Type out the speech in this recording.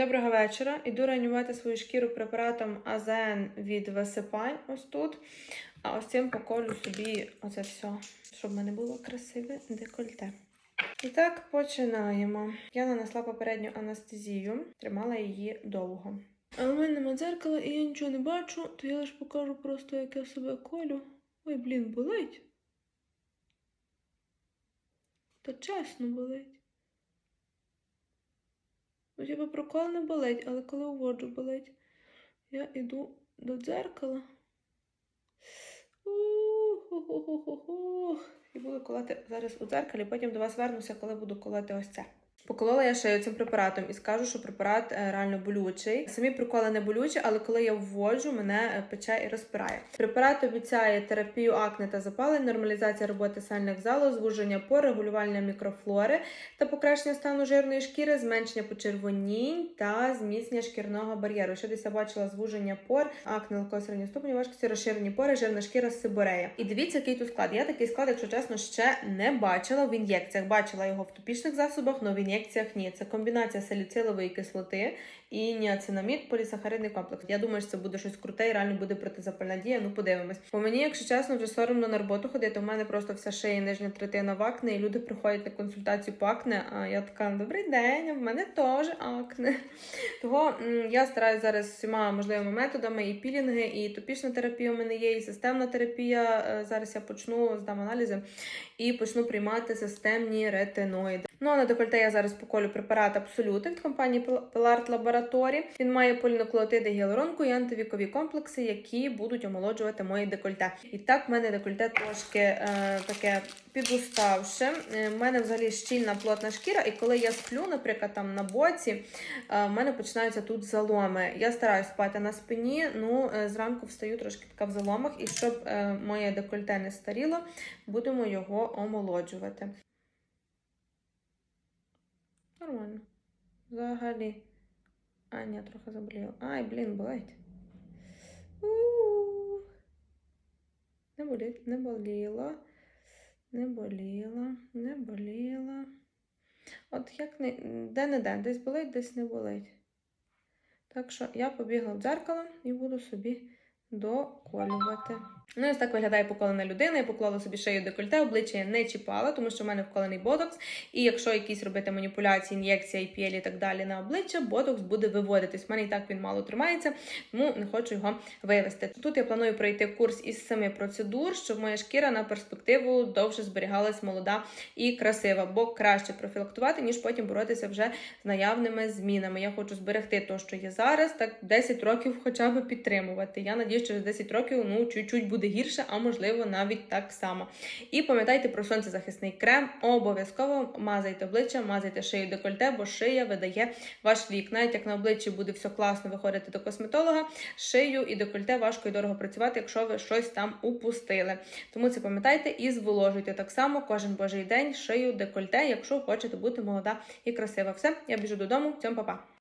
Доброго вечора. Іду реанімувати свою шкіру препаратом АЗН від висипань ось тут. А ось цим поколю собі оце все, щоб в мене було красиве декольте. І так, починаємо. Я нанесла попередню анестезію, тримала її довго. А в мене нема дзеркала і я нічого не бачу, то я лише покажу просто, як я себе колю. Ой, блін, болить. Та чесно болить. Ну, би прокол не болить, але коли уводжу болить, я йду до дзеркала. І буду колоти зараз у дзеркалі, потім до вас вернуся, коли буду колоти ось це. Поколола я шею цим препаратом і скажу, що препарат е, реально болючий. Самі приколи не болючі, але коли я вводжу, мене е, пече і розпирає. Препарат обіцяє терапію акне та запалень, нормалізація роботи сальних залоз, звуження пор, регулювання мікрофлори та покращення стану жирної шкіри, зменшення почервонінь та зміцнення шкірного бар'єру. Що десь я бачила звуження пор, акне легкого середнього ступеня, важкості, розширені пори, жирна шкіра, сиборея. І дивіться, який тут склад. Я такий склад, якщо чесно, ще не бачила в ін'єкціях. Бачила його в топічних засобах, але в ін'єкціях ні. Це комбінація саліцилової кислоти і ніацинамід, полісахаридний комплекс. Я думаю, що це буде щось круте і реально буде протизапальна дія. Ну подивимось. По мені, якщо чесно, вже соромно на роботу ходити. У мене просто вся шия нижня третина в акне, і люди приходять на консультацію по акне. А я така: добрий день, в мене теж акне. Того я стараюся зараз всіма можливими методами, і пілінги, і топічна терапія у мене є, і системна терапія. Е, Зараз я почну здам аналізи і почну приймати системні ретиноїди. Ну а на декольте я зараз поколю препарат Absolute від компанії Pelart Laboratory. Він має полінуклеотиди гіалуронку і антивікові комплекси, які будуть омолоджувати мої декольте. І так в мене декольте трошки е, таке підуставше. Е, в мене взагалі щільна плотна шкіра, і коли я сплю, наприклад, там на боці, е, в мене починаються тут заломи. Я стараюсь спати на спині, ну е, зранку встаю трошки така в заломах, і щоб е, моє декольте не старіло, будемо його омолоджувати. Нормально. Взагалі. А, ні, трохи заболіло. Ай, блін, болить. У-у-у. Не болить, не боліло. Не боліло, не боліло. От як не де-не-де, десь болить, десь не болить. Так що я побігла в дзеркало і буду собі доколювати. Ну, і ось так виглядає поколена людина. Я поклала собі шею декольте, обличчя я не чіпала, тому що в мене вколений ботокс. І якщо якісь робити маніпуляції, ін'єкція, IPL і так далі на обличчя, ботокс буде виводитись. В мене і так він мало тримається, тому не хочу його вивести. Тут я планую пройти курс із семи процедур, щоб моя шкіра на перспективу довше зберігалась молода і красива, бо краще профілактувати, ніж потім боротися вже з наявними змінами. Я хочу зберегти те, що є зараз, так 10 років хоча б підтримувати. Я надію, через 10 років ну чуть-чуть буде гірше, а можливо навіть так само. І пам'ятайте про сонцезахисний крем. Обов'язково мазайте обличчя, мазайте шию декольте, бо шия видає ваш вік. Навіть як на обличчі буде все класно виходити до косметолога, шию і декольте важко і дорого працювати, якщо ви щось там упустили. Тому це пам'ятайте і зволожуйте так само кожен божий день шию декольте, якщо хочете бути молода і красива. Все, я біжу додому. Цьому па-па!